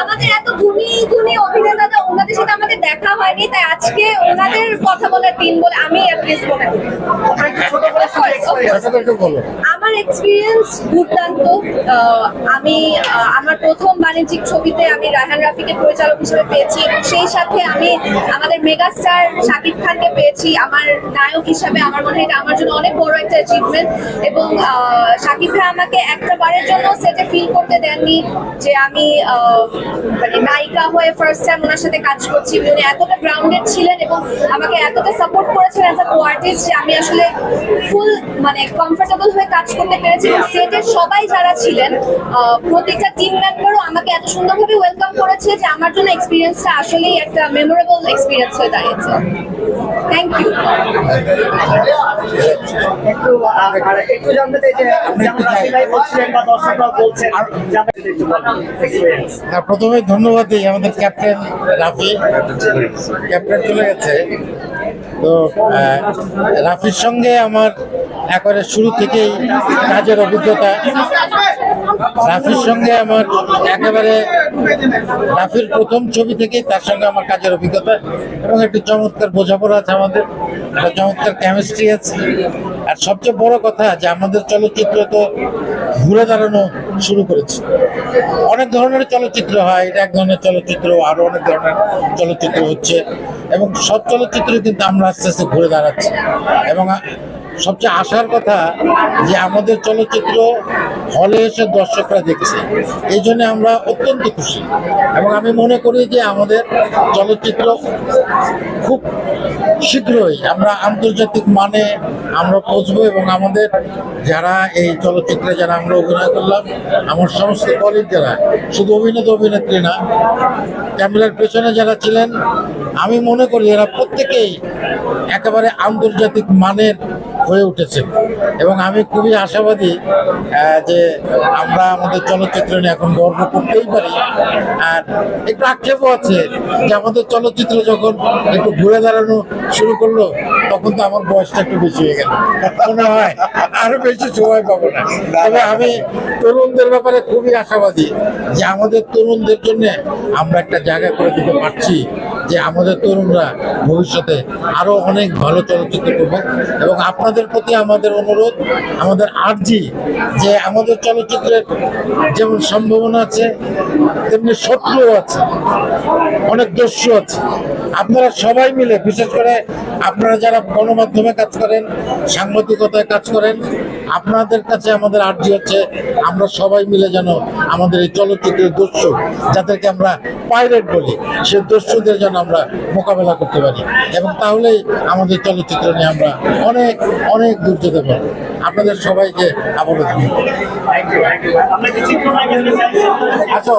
আমাদের এত গুণী গুণী অভিনেতাদের ওনাদের সাথে আমাদের দেখা হয়নি তাই আজকে ওনাদের কথা বলার টিম বলে আমি অ্যাটলিস্ট মনে আমার এক্সপিরিয়েন্স দুর্দান্ত। আমি আমার প্রথম বাণিজ্যিক ছবিতে আমি রায়হান রাফিকে পরিচালক হিসেবে পেয়েছি সেই সাথে আমি আমাদের মেগাস্টার শাকিব খানকে পেয়েছি। আমার নায়ক হিসাবে আমার মনে হয় এটা আমার জন্য অনেক বড় একটা অ্যাচিভমেন্ট এবং শাকিব খান আমাকে একটা বারের জন্য সেটে ফিল করতে দেননি যে আমি মানে নায়িকা হয়ে ফার্স্ট টাইম ওনার সাথে কাজ করছি। উনি এতটা গ্রাউন্ডেড ছিলেন এবং আমাকে এতটা সাপোর্ট করেছেন অ্যাজ আ কো আর্টিস্ট যে আমি আসলে ফুল মানে কমফোর্টেবল হয়ে কাজ করতে পেরেছি এবং সেটের সবাই যারা ছিলেন আহ, প্রত্যেকটা টিম মেম্বারও আমাকে এত সুন্দরভাবে ওয়েলকাম করেছে যে আমার জন্য এক্সপিরিয়েন্সটা আসলেই একটা মেমোরেবল এক্সপিরিয়েন্স হয়ে দাঁড়িয়েছে। থ্যাংক ইউ একটু আর একটু জানতে চাই যে যেমন রাফি ভাই বলছিলেন বা দর্শকরা বলছেন জানতে একটু বলুন experience। না প্রথমে ধন্যবাদ দিই আমাদের ক্যাপ্টেন রাফি। ক্যাপ্টেন চলে গেছে। তো আহ, রাফির সঙ্গে আমার একবারে শুরু থেকেই কাজের অভিজ্ঞতা। রাফির সঙ্গে আমার একেবারে রাফির প্রথম ছবি থেকেই তার সঙ্গে আমার কাজের অভিজ্ঞতা এবং একটি চমৎকার বোঝাপড়া আছে আমাদের একটা চমৎকার কেমিস্ট্রি আছে। আর সবচেয়ে বড় কথা যে আমাদের চলচ্চিত্র তো ঘুরে দাঁড়ানো শুরু করেছে। অনেক ধরনের চলচ্চিত্র হয় এটা এক ধরনের চলচ্চিত্র আরও অনেক ধরনের চলচ্চিত্র হচ্ছে। এবং সব চলচ্চিত্রে কিন্তু আমরা আস্তে আস্তে ঘুরে দাঁড়াচ্ছি। এবং সবচেয়ে আশার কথা যে আমাদের চলচ্চিত্র হলে এসে দর্শকরা দেখছে। এই জন্য আমরা অত্যন্ত খুশি এবং আমি মনে করি যে আমাদের চলচ্চিত্র খুব শীঘ্রই আমরা আন্তর্জাতিক মানে আমরা পৌঁছবো এবং আমাদের যারা এই চলচ্চিত্রে যারা আমরা অভিনয় করলাম, আমার সমস্ত কলিগ যারা, শুধু অভিনেতা অভিনেত্রী না, ক্যামেরার পেছনে যারা ছিলেন, আমি মনে করি এরা প্রত্যেকেই একেবারে আন্তর্জাতিক মানের হয়ে উঠেছে। এবং আমি খুবই আশাবাদী যে আমরা আমাদের চলচ্চিত্র নিয়ে এখন গর্ব করতেই পারি। আর একটু আক্ষেপও আছে যে আমাদের চলচ্চিত্র যখন একটু ঘুরে দাঁড়ানো শুরু করল, তখন তো আমার বয়সটা একটু বেশি হয়ে গেল। মনে হয় আরও বেশি সময় পাবো না। তবে আমি তরুণদের ব্যাপারে খুবই আশাবাদী যে আমাদের তরুণদের জন্য আমরা একটা জায়গা করে দিতে পারছি। যে আমাদের তরুণরা ভবিষ্যতে আরও অনেক ভালো চলচ্চিত্র করবে। এবং আপনাদের প্রতি আমাদের অনুরোধ, আমাদের আর্জি যে আমাদের চলচ্চিত্রের যেমন সম্ভাবনা আছে, তেমনি শত্রুও আছে, অনেক দস্যু আছে। আপনারা সবাই মিলে, বিশেষ করে আপনারা যারা গণমাধ্যমে কাজ করেন, সাংবাদিকতায় কাজ করেন আপনাদের কাছে আমাদের আর্জি হচ্ছে, আমরা সবাই মিলে যেন আমাদের এই চলচ্চিত্রের দস্যু, যাদেরকে আমরা পাইরেট বলি, সে দস্যুদের যেন আমরা মোকাবেলা করতে পারি। এবং তাহলেই আমাদের চলচ্চিত্র নিয়ে আমরা অনেক অনেক দূর যেতে পারব। আপনাদের সবাইকে আবারও ধন্যবাদ আসি? আসো।